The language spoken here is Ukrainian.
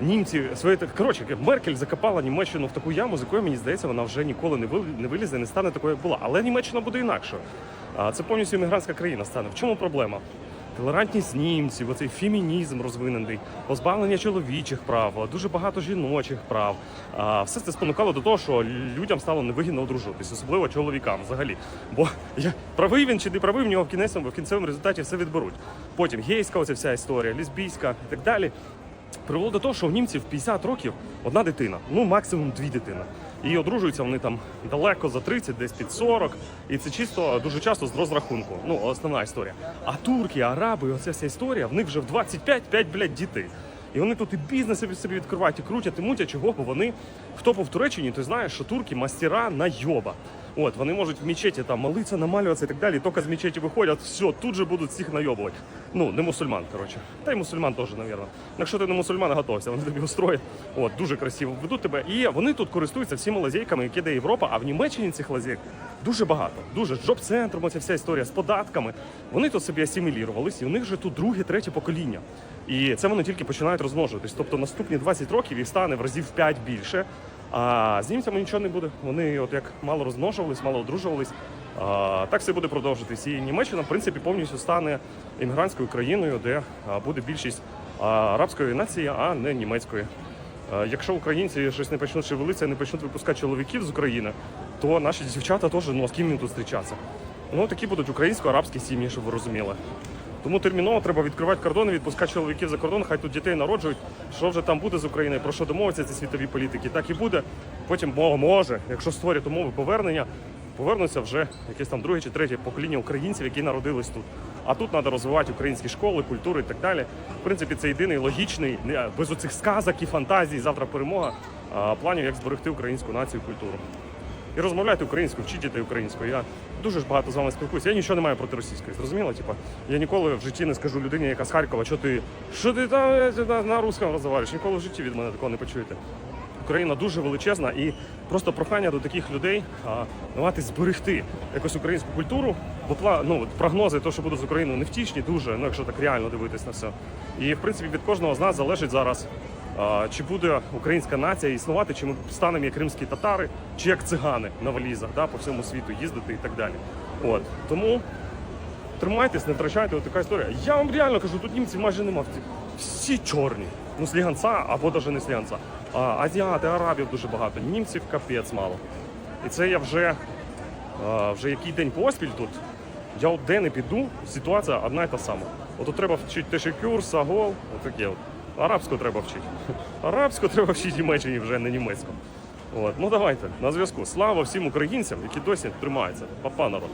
Німці свої коротше, Меркель закопала Німеччину в таку яму, з якої мені здається, вона вже ніколи не не вилізе, не стане такою, як була. Але Німеччина буде інакшою. А це повністю іммігрантська країна стане. В чому проблема? Толерантність німців, оцей фемінізм розвинений, позбавлення чоловічих прав, дуже багато жіночих прав. Все це спонукало до того, що людям стало невигідно одружуватись, особливо чоловікам взагалі. Бо правий він чи не правий, в нього в кінцевому, в кінцевому результаті все відберуть. Потім гейська, оця вся історія, лесбійська і так далі привело до того, що в німців 50 років одна дитина, ну максимум дві дитини. І одружуються вони там далеко за 30, десь під 40. І це чисто дуже часто з розрахунку. Ну, основна історія. А турки, араби, оця вся історія, в них вже в 25 5, блядь, дітей. І вони тут і бізнеси собі відкривають, і крутять, і мутять, чого, бо вони, хто був в Туреччині, той знає, що турки мастера на йоба. От, вони можуть в мечеті там молитися, намалюватися і так далі. Тільки з мечеті виходять, все, тут же будуть всіх найобувати. Ну, не мусульман, коротше. Та й мусульман теж, навірно. Якщо ти не мусульман, готовся, вони тобі устроять. От, дуже красиво ведуть тебе. І вони тут користуються всіма лазейками, які дає Європа, а в Німеччині цих лазейок дуже багато. Дуже з джоб-центром, оця вся історія з податками. Вони тут собі асимілірувалися, і у них вже тут друге, третє покоління. І це вони тільки починають розмножуватись. Тобто наступні 20 років їх стане в разів 5 більше. А з німцями нічого не буде. Вони от як мало розмножувались, мало одружувались. А, так все буде продовжуватись. І Німеччина, в принципі, повністю стане іммігрантською країною, де буде більшість арабської нації, а не німецької. Якщо українці щось не почнуть шевелитися, не почнуть випускати чоловіків з України, то наші дівчата теж ну з ким їм тут зустрічатися. Ну такі будуть українсько-арабські сім'ї, щоб ви розуміли. Тому терміново треба відкривати кордони, відпускати чоловіків за кордон, хай тут дітей народжують. Що вже там буде з Україною, про що домовиться ці світові політики, так і буде. Потім мо- може, якщо створять умови повернення, повернуться вже якесь там друге чи третє покоління українців, які народились тут. А тут треба розвивати українські школи, культуру і так далі. В принципі, це єдиний логічний, без оцих сказок і фантазій, завтра перемога планів, як зберегти українську націю і культуру. І розмовляйте українською, вчіть дітей українською. Я дуже ж багато з вами спілкуюся. Я нічого не маю проти російської. Зрозуміло? Типа, я ніколи в житті не скажу людині, яка з Харкова, що ти що ти там е, на, русском розмовляєш. Ніколи в житті від мене такого не почуєте. Україна дуже величезна і просто прохання до таких людей а, давати зберегти якусь українську культуру, бо ну, прогнози, то, що буде з Україною, невтішні дуже, ну якщо так реально дивитись на все. І в принципі від кожного з нас залежить зараз. Чи буде українська нація існувати, чи ми станемо як кримські татари, чи як цигани на валізах да, по всьому світу їздити і так далі. От тому тримайтесь, не втрачайте от така історія. Я вам реально кажу, тут німців майже нема. Всі чорні. Ну, сліганця або навіть не сліганця. А, азіати, арабів дуже багато, німців капець мало. І це я вже, а, вже який день поспіль тут. Я от де не піду, ситуація одна і та сама. От тут треба вчити тешекюр, сагол, отаке от. Арабську треба вчити. Арабську треба вчити Німеччині вже не німецьку. От. Ну давайте, на зв'язку. Слава всім українцям, які досі тримаються. Папа народ.